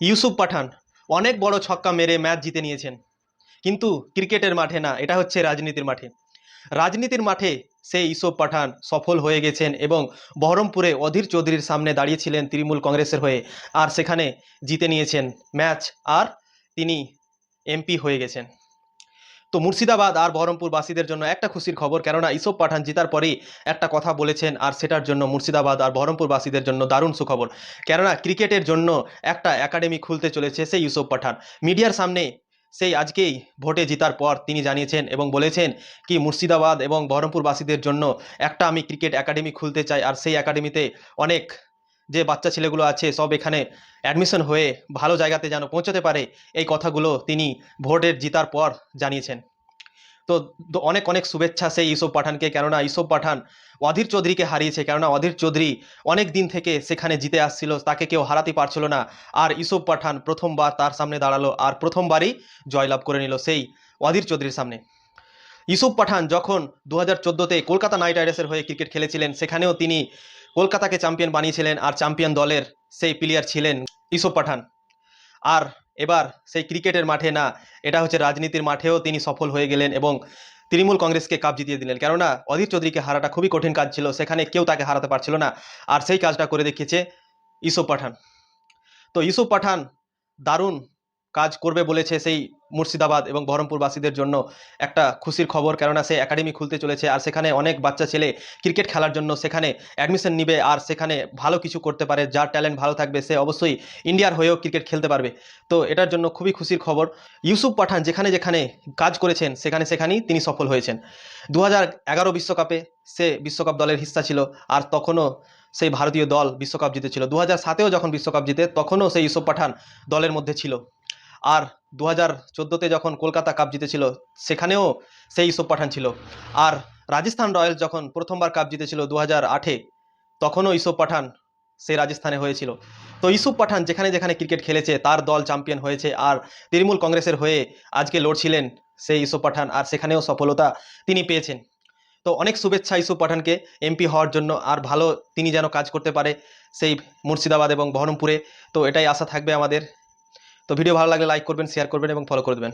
ইউসুফ পাঠান অনেক বড় ছক্কা মেরে ম্যাচ জিতে নিয়েছেন। কিন্তু ক্রিকেটের মাঠে না, এটা হচ্ছে রাজনীতির মাঠে। রাজনীতির মাঠে সেই ইউসুফ পাঠান সফল হয়ে গেছেন এবং বহরমপুরে অধীর চৌধুরীর সামনে দাঁড়িয়েছিলেন তৃণমূল কংগ্রেসের হয়ে। আর সেখানে জিতে নিয়েছেন ম্যাচ, আর তিনি এমপি হয়ে গেছেন। তো মুর্শিদাবাদ আর বহরমপুরবাসীদের জন্য একটা খুশির খবর, কেননা ইসব পাঠান জিতার পরেই একটা কথা বলেছেন আর সেটার জন্য মুর্শিদাবাদ আর বহরমপুরবাসীদের জন্য দারুণ সুখবর। কেননা ক্রিকেটের জন্য একটা একাডেমি খুলতে চলেছে সেই ইউসুফ পাঠান। মিডিয়ার সামনে সেই আজকেই ভোটে জিতার পর তিনি জানিয়েছেন এবং বলেছেন কি, মুর্শিদাবাদ এবং বহরমপুরবাসীদের জন্য একটা আমি ক্রিকেট একাডেমি খুলতে চাই আর সেই একাডেমিতে অনেক যে বাচ্চা ছেলেগুলো আছে সব এখানে অ্যাডমিশন হয়ে ভালো জায়গাতে যেন পৌঁছাতে পারে, এই কথাগুলো তিনি ভোটের জিতার পর জানিয়েছেন। তো অনেক অনেক শুভেচ্ছা সেই ইউসুফ পাঠানকে, কেননা ইউসুফ পাঠান অধীর চৌধুরীকে হারিয়েছে, কেননা অধীর চৌধুরী অনেক দিন থেকে সেখানে জিতে আসছিল, তাকে কেউ হারাতে পারছিল না, আর ইউসুফ পাঠান প্রথমবার তার সামনে দাঁড়াল আর প্রথমবারই জয়লাভ করে নিল সেই অধীর চৌধুরীর সামনে। ইউসুফ পাঠান যখন দু হাজার কলকাতা নাইট রাইডার্সের হয়ে ক্রিকেট খেলেছিলেন, সেখানেও তিনি কলকাতাকে চ্যাম্পিয়ন বানিয়েছিলেন আর চ্যাম্পিয়ন দলের সেই প্লেয়ার ছিলেন ইউসুফ পাঠান। আর এবার সেই ক্রিকেটের মাঠে না, এটা হচ্ছে রাজনীতির মাঠেও তিনি সফল হয়ে গেলেন এবং তৃণমূল কংগ্রেসকে কাপ জিতিয়ে দিলেন। কেননা অধীর চৌধুরীকে হারাটা খুবই কঠিন কাজ ছিল, সেখানে কেউ তাকে হারাতে পারছিল না। আর সেই কাজটা করে দেখিয়েছে ইউসুফ পাঠান। তো ইউসুফ পাঠান দারুণ কাজ করবে বলেছে সেই মুর্শিদাবাদ এবং বহরমপুরবাসীদের জন্য একটা খুশির খবর। কেননা সে একাডেমি খুলতে চলেছে আর সেখানে অনেক বাচ্চা ছেলে ক্রিকেট খেলার জন্য সেখানে অ্যাডমিশন নিবে আর সেখানে ভালো কিছু করতে পারে, যার ট্যালেন্ট ভালো থাকবে সে অবশ্যই ইন্ডিয়ার হয়েও ক্রিকেট খেলতে পারবে। তো এটার জন্য খুবই খুশির খবর। ইউসুফ পাঠান যেখানে যেখানে কাজ করেছেন, সেখানে সেখানেই তিনি সফল হয়েছেন। দু বিশ্বকাপে সে বিশ্বকাপ দলের হিস্সা ছিল আর তখনও সেই ভারতীয় দল বিশ্বকাপ জিতেছিল। দু হাজার সাতেও যখন বিশ্বকাপ জিতে, তখনও সেই ইউসুফ পাঠান দলের মধ্যে ছিল। আর দু হাজার চোদ্দোতে যখন কলকাতা কাপ জিতেছিল, সেখানেও সেই ইউসুফ পাঠান ছিল। আর রাজস্থান রয়্যালস যখন প্রথমবার কাপ জিতেছিল দু হাজার আটে, তখনও ইউসুফ পাঠান সেই রাজস্থানে হয়েছিল। তো ইউসুফ পাঠান যেখানে যেখানে ক্রিকেট খেলেছে, তার দল চ্যাম্পিয়ন হয়েছে আর তৃণমূল কংগ্রেসের হয়ে আজকে লড়ছিলেন সেই ইউসুফ পাঠান আর সেখানেও সফলতা তিনি পেয়েছেন। তো অনেক শুভেচ্ছা ইউসুফ পাঠানকে এমপি হওয়ার জন্য আর ভালো তিনি যেন কাজ করতে পারে সেই মুর্শিদাবাদ এবং বহরমপুরে। তো এটাই আশা থাকবে আমাদের। তো ভিডিও ভালো লাগলে লাইক করবেন শেয়ার করবেন এবং ফলো করে দেবেন।